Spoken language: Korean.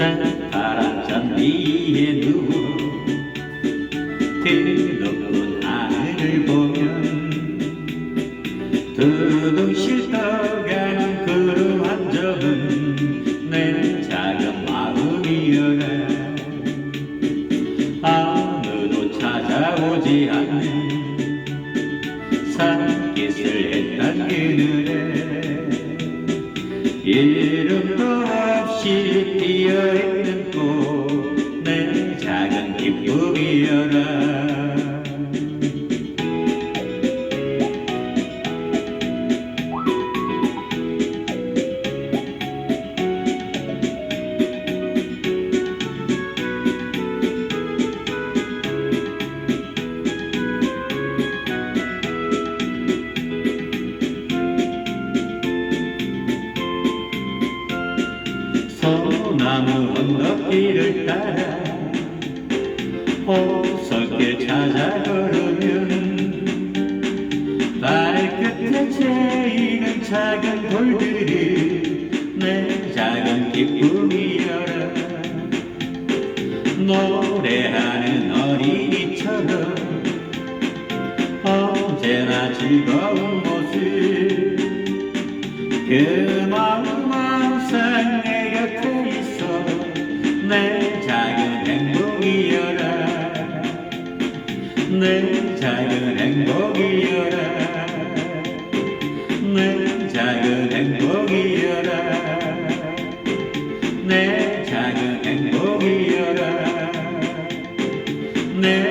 햇살 파란 잔디에 누워 뜨겁은 하늘을 보면 두둥실 떠가는 구름 한 점은 내 작은 마음이여라 아무도 찾아오지 않네 산기슬 했던 그늘에 이름도 She did the 소나무 언덕길을 따라 호석길 찾아 걸으면 발끝에 채이는 작은 돌들이 내 작은 기쁨이여라 노래하는 어린이처럼 언제나 즐거운 모습 그 내 작은 행복이여라. 내 작은 행복이여라. 내 작은 행복이여라. 내 작은 행복이여라. 내